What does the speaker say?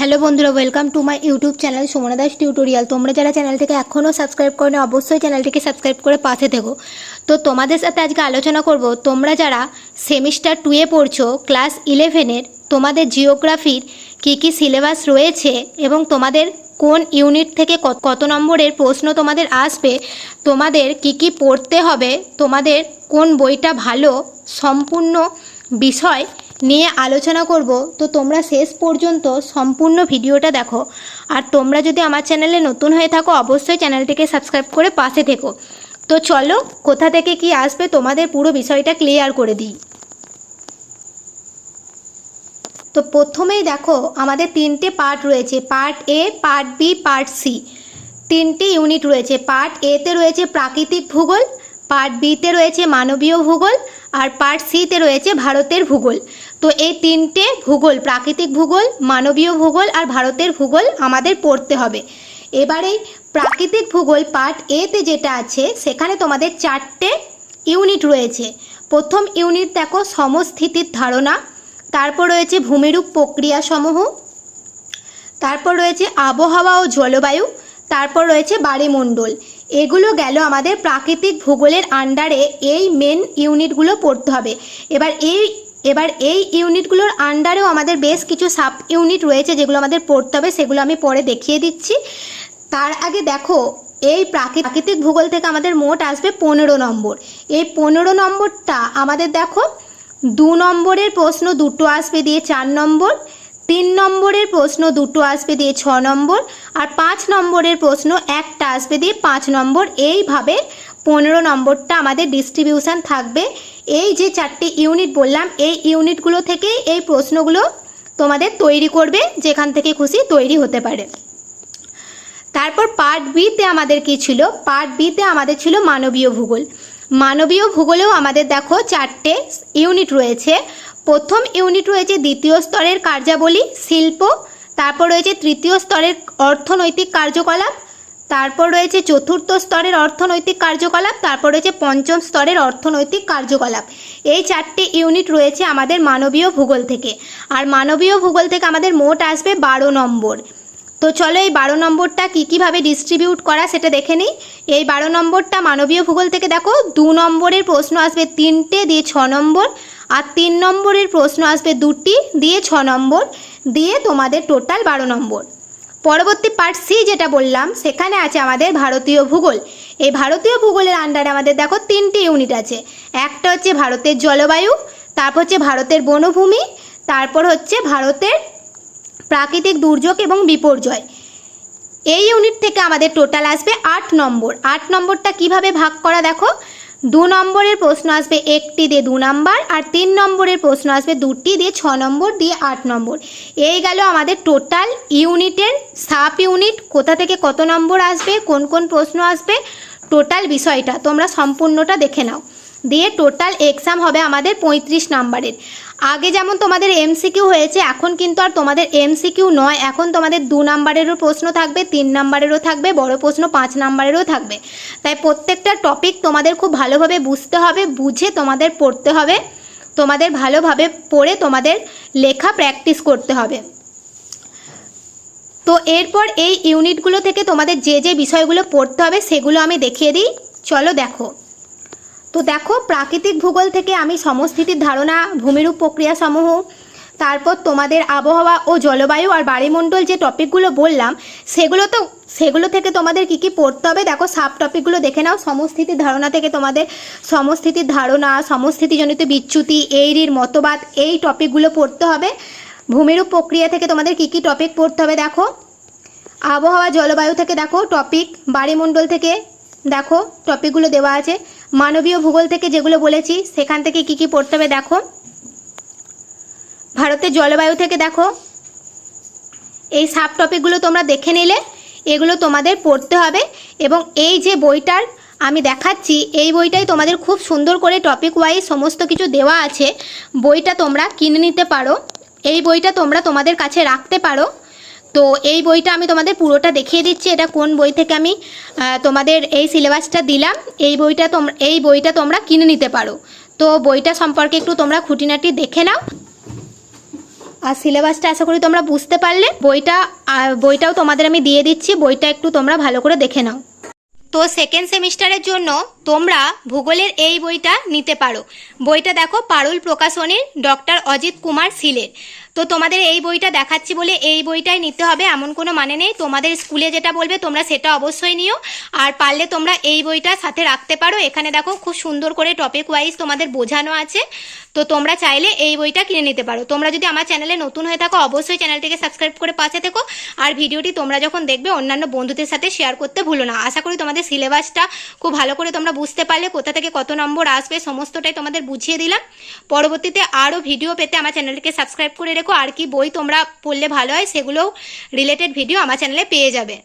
Hello বন্ধুরা welcome to my YouTube channel Sumana Das tutorial তোমরা যারা চ্যানেলটিকে এখনও সাবস্ক্রাইব করো অবশ্যই চ্যানেলটিকে সাবস্ক্রাইব করে পাশে থেকো। তো তোমাদের সাথে আজকে আলোচনা করব, তোমরা যারা সেমিস্টার টুয়ে পড়ছো ক্লাস ইলেভেনের তোমাদের জিওগ্রাফির কী কী সিলেবাস রয়েছে এবং তোমাদের কোন ইউনিট থেকে কত নম্বরের প্রশ্ন তোমাদের আসবে, তোমাদের কি কি পড়তে হবে, তোমাদের কোন বইটা ভালো, সম্পূর্ণ বিষয় নিয়ে আলোচনা করব। তো তোমরা শেষ পর্যন্ত সম্পূর্ণ ভিডিওটা দেখো। আর তোমরা যদি আমার চ্যানেলে নতুন হয়ে থাকো, অবশ্যই চ্যানেলটিকে সাবস্ক্রাইব করে পাশে থেকো। তো চলো, কোথা থেকে কি আসবে তোমাদের পুরো বিষয়টা ক্লিয়ার করে দিই। তো প্রথমেই দেখো, আমাদের তিনটে পার্ট রয়েছে। Part A, part B, part C. তিনটে ইউনিট রয়েছে। পার্ট এতে রয়েছে প্রাকৃতিক ভূগোল, পার্ট বিতে রয়েছে মানবীয় ভূগোল, আর পার্ট সিতে রয়েছে ভারতের ভূগোল। তো এই তিনটে ভূগোল, প্রাকৃতিক ভূগোল, মানবীয় ভূগোল আর ভারতের ভূগোল আমাদের পড়তে হবে। এবারে প্রাকৃতিক ভূগোল পার্ট এতে যেটা আছে, সেখানে তোমাদের চারটে ইউনিট রয়েছে। প্রথম ইউনিট দেখো সমস্থিতির ধারণা, তারপর রয়েছে ভূমিরূপ প্রক্রিয়াসমূহ, তারপর রয়েছে আবহাওয়া ও জলবায়ু, তারপর রয়েছে বাড়িমণ্ডল এগুলো গেল আমাদের প্রাকৃতিক ভূগোলের আন্ডারে এই মেন ইউনিটগুলো পড়তে হবে। এবার এই এবার এই ইউনিটগুলোর আন্ডারেও আমাদের বেশ কিছু সাব ইউনিট রয়েছে যেগুলো আমাদের পড়তে হবে, সেগুলো আমি পরে দেখিয়ে দিচ্ছি। তার আগে দেখো, এই প্রাকৃ- প্রাকৃতিক ভূগোল থেকে আমাদের মোট আসবে পনেরো নম্বর। এই পনেরো নম্বরটা আমাদের দেখো, দু নম্বরের প্রশ্ন দুটো আসবে দিয়ে চার নম্বর, তিন নম্বরের প্রশ্ন দুটো আসবে দিয়ে ছ নম্বর, আর পাঁচ নম্বরের প্রশ্ন একটা আসবে দিয়ে পাঁচ নম্বর। এইভাবে পনেরো নম্বরটা আমাদের ডিস্ট্রিবিউশন থাকবে। এই যে চারটে ইউনিট বললাম, এই ইউনিটগুলো থেকেই এই প্রশ্নগুলো তোমাদের তৈরি করবে, যেখান থেকে খুশি তৈরি হতে পারে। তারপর পার্ট বিতে আমাদের কি ছিল? পার্ট বিতে আমাদের ছিল মানবীয় ভূগোল। মানবীয় ভূগোলেও আমাদের দেখো চারটে ইউনিট রয়েছে। প্রথম ইউনিট রয়েছে দ্বিতীয় স্তরের কার্যাবলী, শিল্প, তারপর রয়েছে তৃতীয় স্তরের অর্থনৈতিক কার্যকলাপ তারপর রয়েছে চতুর্থ স্তরের অর্থনৈতিক কার্যকলাপ, তারপর রয়েছে পঞ্চম স্তরের অর্থনৈতিক কার্যকলাপ। এই চারটে ইউনিট রয়েছে আমাদের মানবীয় ভূগোল থেকে। আর মানবীয় ভূগোল থেকে আমাদের মোট আসবে বারো নম্বর। তো চলো এই বারো নম্বরটা কী কীভাবে ডিস্ট্রিবিউট করা সেটা দেখে নিই। এই বারো নম্বরটা মানবীয় ভূগোল থেকে দেখো, দু নম্বরের প্রশ্ন আসবে তিনটে দিয়ে ছ নম্বর, আর তিন নম্বরের প্রশ্ন আসবে দুটি দিয়ে ছ নম্বর, দিয়ে তোমাদের টোটাল বারো নম্বর। পরবর্তী পার্ট সি যেটা বললাম, সেখানে আছে আমাদের ভারতীয় ভূগোল। এই ভারতীয় ভূগোলের আন্ডারে আমাদের দেখো তিনটি ইউনিট আছে। একটা হচ্ছে ভারতের জলবায়ু, তারপর হচ্ছে ভারতের বনভূমি, তারপর হচ্ছে ভারতের প্রাকৃতিক দুর্যোগ এবং বিপর্যয়। এই ইউনিট থেকে আমাদের টোটাল আসবে আট নম্বর। আট নম্বরটা কীভাবে ভাগ করা দেখো? দু নম্বরের প্রশ্ন আসবে একটি দিয়ে দু নম্বর আর তিন নম্বরের প্রশ্ন আসবে দুটি দিয়ে ছ নম্বর দিয়ে আট নম্বর। এই গেল আমাদের টোটাল ইউনিটের সাব ইউনিট। কোথা থেকে কত নম্বর আসবে? কোন কোন প্রশ্ন আসবে? টোটাল বিষয়টা তোমরা সম্পূর্ণটা দেখে নাও। দিয়ে টোটাল এক্সাম হবে আমাদের পঁয়ত্রিশ নাম্বারের। আগে যেমন তোমাদের এমসিকিউ হয়েছে, এখন কিন্তু আর তোমাদের এমসিকিউ নয়। এখন তোমাদের দু নাম্বারেরও প্রশ্ন থাকবে, তিন নাম্বারেরও থাকবে, বড় প্রশ্ন পাঁচ নাম্বারেরও থাকবে। তাই প্রত্যেকটা টপিক তোমাদের খুব ভালোভাবে বুঝতে হবে, বুঝে তোমাদের পড়তে হবে, তোমাদের ভালোভাবে পড়ে তোমাদের লেখা প্র্যাকটিস করতে হবে। তো এরপর এই ইউনিটগুলো থেকে তোমাদের যে যে বিষয়গুলো পড়তে হবে, সেগুলো আমি দেখিয়ে দিই। চলো দেখো। তো দেখো, প্রাকৃতিক ভূগোল থেকে আমি সমস্থিতির ধারণা, ভূমিরূপ প্রক্রিয়া সমূহ, তারপর তোমাদের আবহাওয়া ও জলবায়ু আর বায়ুমণ্ডল যে টপিকগুলো বললাম, সেগুলো তো, সেগুলো থেকে তোমাদের কি কি পড়তে হবে? দেখো সাব টপিকগুলো দেখে নাও। সমস্থিতির ধারণা থেকে তোমাদের সমস্থিতির ধারণা, সমস্থিতিজনিত বিচ্যুতি এইরির মতবাদ, এই টপিকগুলো পড়তে হবে। ভূমিরূপ প্রক্রিয়া থেকে তোমাদের কি কি টপিক পড়তে হবে দেখো? আবহাওয়া, জলবায়ু থেকে দেখো টপিক বাড়িমণ্ডল থেকে দেখো টপিকগুলো দেওয়া আছে। মানবীয় ভূগোল থেকে যেগুলো বলেছি, সেখান থেকে কি কি পড়তে হবে দেখো। ভারতের জলবায়ু থেকে দেখো। এই সাব টপিকগুলো তোমরা দেখে নিলে, এগুলো তোমাদের পড়তে হবে এবং এই যে বইটার আমি দেখাচ্ছি, এই বইটাই তোমাদের খুব সুন্দর করে টপিক ওয়াইজ সমস্ত কিছু দেওয়া আছে। বইটা তোমরা কিনে নিতে পারো। এই বইটা তোমরা তোমাদের কাছে রাখতে পারো। তো এই বইটা আমি তোমাদের পুরোটা দেখিয়ে দিচ্ছি, এটা কোন বই থেকে আমি তোমাদের এই সিলেবাসটা দিলাম, এই বইটা তোমরা এই বইটা তোমরা কিনে নিতে পারো। তো বইটা সম্পর্কে একটু তোমরা খুঁটিনাটি দেখে নাও। আর সিলেবাসটা আশা করি তোমরা বুঝতে পারলে। বইটা বইটাও তোমাদের আমি দিয়ে দিচ্ছি, বইটা একটু তোমরা ভালো করে দেখে নাও। তো সেকেন্ড সেমিস্টারের জন্য তোমরা ভূগোলের এই বইটা নিতে পারো। বইটা দেখো পারুল প্রকাশনীর ডক্টর অজিত কুমার সিলের। তো তোমাদের এই বইটা দেখাচ্ছি বলে এই বইটাই নিতে হবে, এমন কোনো মানে নেই। তোমাদের স্কুলে যেটা বলবে তোমরা সেটা অবশ্যই নিও। আর পারলে তোমরা এই বইটা সাথে রাখতে পারো। এখানে দেখো খুব সুন্দর করে টপিক ওয়াইজ তোমাদের বোঝানো আছে। তো তোমরা চাইলে এই বইটা কিনে নিতে পারো। তোমরা যদি আমার চ্যানেলে নতুন হয়ে থাকো, অবশ্যই চ্যানেলটিকে সাবস্ক্রাইব করে পাশে থেকো। আর ভিডিওটি তোমরা যখন দেখবে, অন্যান্য বন্ধুদের সাথে শেয়ার করতে ভুলো না। আশা করি তোমাদের সিলেবাসটা খুব ভালো করে তোমরা বুঝতে পারলে কোথা থেকে কত নম্বর আসবে, সমস্তটাই তোমাদের বুঝিয়ে দিলাম। পরবর্তীতে আরও ভিডিও পেতে আমার চ্যানেলকে সাবস্ক্রাইব করে রেখো। আর কি বই তোমরা পড়লে ভালো হয়, সেগুলোও রিলেটেড ভিডিও আমার চ্যানেলে পেয়ে যাবে।